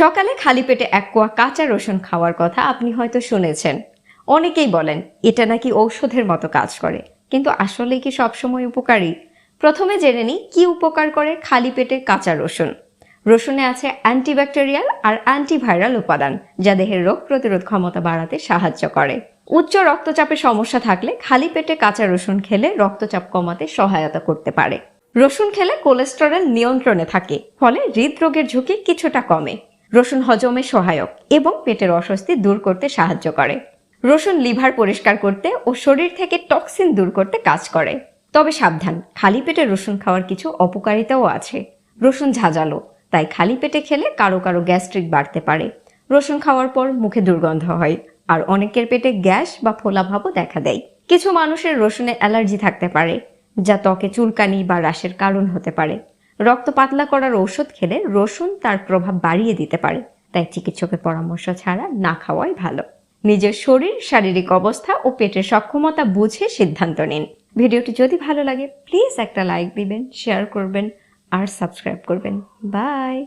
সকালে খালি পেটে এক কোয়া কাঁচা রসুন খাওয়ার কথা আপনি হয়তো শুনেছেন। অনেকেই বলেন, এটা নাকি ঔষধের মতো কাজ করে। কিন্তু আসলে কি সবসময় উপকারী? প্রথমে জেনে নিই, কি উপকার করে খালি পেটে কাঁচা রসুন। রসুনে আছে অ্যান্টিব্যাকটেরিয়াল আর অ্যান্টিভাইরাল উপাদান, যা দেহের রোগ প্রতিরোধ ক্ষমতা বাড়াতে সাহায্য করে। উচ্চ রক্তচাপের সমস্যা থাকলে খালি পেটে কাঁচা রসুন খেলে রক্তচাপ কমাতে সহায়তা করতে পারে। রসুন খেলে কোলেস্টেরল নিয়ন্ত্রণে থাকে, ফলে হৃদরোগের ঝুঁকি কিছুটা কমে। রসুন হজমে সহায়ক এবং পেটের অস্বস্তি দূর করতে সাহায্য করে। রসুন লিভার পরিষ্কার করতে ও শরীর থেকে টক্সিন দূর করতে কাজ করে। তবে সাবধান, খালি পেটে রসুন খাওয়ার কিছু অপকারিতাও আছে। রসুন ঝাঁঝালো, তাই খালি পেটে খেলে কারও কারও গ্যাস্ট্রিক বাড়তে পারে। রসুন খাওয়ার পর মুখে দুর্গন্ধ হয়, আর অনেকের পেটে গ্যাস বা ফোলাভাবও দেখা দেয়। কিছু মানুষের রসুনে অ্যালার্জি থাকতে পারে, যা ত্বকে চুলকানি বা রাশের কারণ হতে পারে। রক্ত পাতলা করার ওষুধ খেলে রসুন তার প্রভাব বাড়িয়ে দিতে পারে। তাই চিকিৎসকের পরামর্শ ছাড়া না খাওয়াই ভালো। নিজের শরীর, শারীরিক অবস্থা ও পেটের সক্ষমতা বুঝে সিদ্ধান্ত নিন। ভিডিওটি যদি ভালো লাগে, প্লিজ একটা লাইক দিবেন, শেয়ার করবেন আর সাবস্ক্রাইব করবেন। বাই!